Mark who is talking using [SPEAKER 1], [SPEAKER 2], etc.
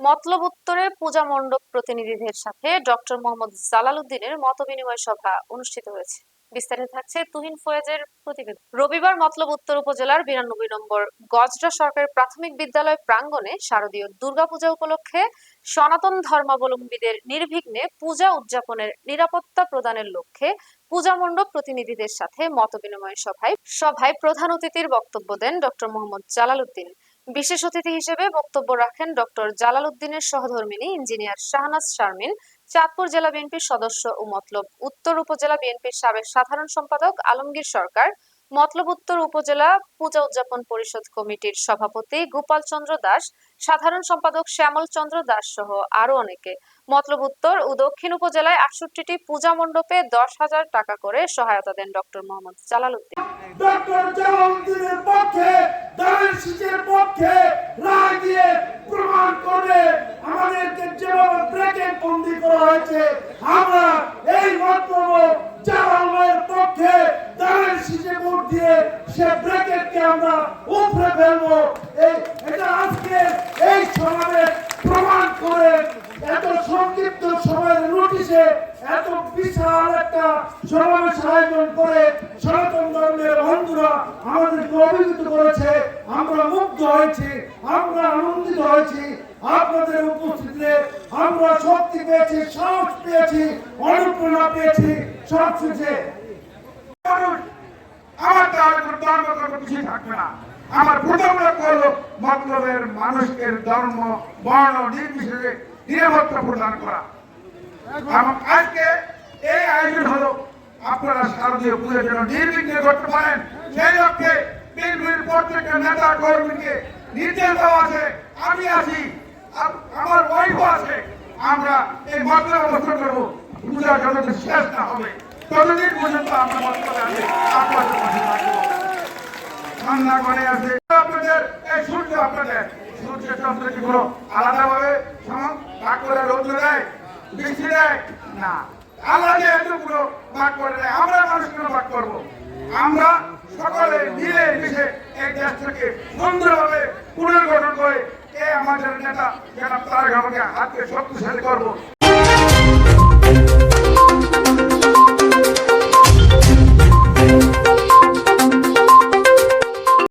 [SPEAKER 1] মতলব উত্তরে পূজা মণ্ডপ প্রতিনিধিদের সাথে ডক্টর মোহাম্মদ জালাল উদ্দিনের মত বিনিময় সভা অনুষ্ঠিত হয়েছে। বিস্তারিত থাকছে তুহিন ফয়েজের প্রতিবেদন। রবিবার মতলব উত্তর উপজেলার বিরানব্বই নম্বর গজরা সরকারি প্রাথমিক বিদ্যালয় প্রাঙ্গণে শারদীয় দুর্গাপূজা উপলক্ষে সনাতন ধর্মাবলম্বীদের নির্বিঘ্নে পূজা উদযাপনের নিরাপত্তা প্রদানের লক্ষ্যে পূজা মণ্ডপ প্রতিনিধিদের সাথে মত বিনিময় সভায় সভায় প্রধান অতিথির বক্তব্য দেন ডক্টর মোহাম্মদ জালাল উদ্দিন বিশেষ অতিথি হিসেবে বক্তব্য রাখেন ডক্টর জালাল উদ্দিনের সহধর্মিণী ইঞ্জিনিয়ার শাহনাজ শারমিন, চাঁদপুর জেলা বিএনপির সদস্য ও মতলব উত্তর উপজেলা বিএনপির সাবেক সাধারণ সম্পাদক আলমগীর সরকার, মতলব উত্তর উপজেলা পূজা উদযাপন পরিষদ কমিটির সভাপতি গোপাল চন্দ্র দাস, সাধারণ সম্পাদক শ্যামল চন্দ্র দাস সহ আরও অনেকে। মতলব উত্তর ও দক্ষিণ উপজেলায় আটষট্টিটি পূজা মণ্ডপে দশ হাজার টাকা করে সহায়তা দেন ডক্টর মোহাম্মদ জালাল
[SPEAKER 2] পক্ষে রায় দিয়ে প্রমাণ করে আমাদেরকে যেভাবে ব্রেকে বন্দি করা হয়েছে, আমরা এই মন্তব্য জালালের পক্ষে দানের শীষে ভোট দিয়ে সে ব্রেকেটকে আমরা উপরে ফেলব। এই এটা আজকে এই সমাবেশ প্রমাণ করে এত সংক্ষিপ্ত সময়ের নোটিশে এত বিশাল একটা সমাবেশ আয়োজন করে সনাতন ধর্মের বন্ধুরা আমাদেরকে অভিভূত করেছে। আমরা মুগ্ধ হয়েছি, আমরা আনন্দিত হয়েছি। আপনাদের উপস্থিতিতে আমরা শক্তি পেয়েছি, সাহস পেয়েছি, অনুপ্রেরণা পেয়েছি। সব শেষে আমার কোনো ধর্ম মতলবের মানুষের ধর্ম, বর্ণ, নির্বিশেষে নিরাপত্তা প্রদান করা। আজকে এই আয়োজন হলো, আপনারা শারদীয় পুজোর জন্য নির্বিঘ্নে করতে পারেন। সেই লক্ষ্যে বিএনপির প্রত্যেকটা নেতা কর্মীকে নির্দেশ দেওয়া আছে। আমি আছি আমার ওয়াইফও আছে। আমরা এই মতলব অবস্থান করব। পূজা যতদিন শেষ না হবে, ততদিন পর্যন্ত আমরা মতলবে আছি। আপনাদের পাশে থাকব। করে আছে। আপনাদের, এই সূর্য আপনাদের। সূর্য চন্দ্র কি কোনো আলাদাভাবে ভাগ করে রৌদ্র দেয়। বৃষ্টি দেয়? না। আল্লাহ যে এতগুলো ভাগ করে দেয়। আমরা মানুষগুলো ভাগ করব। আমরা সকলে মিলে মিশে এই দেশটাকে সুন্দরভাবে পুনর্গঠন করে এ আমাদের নেতা যারা তার আমাকে হাতকে শক্তিশালী করব।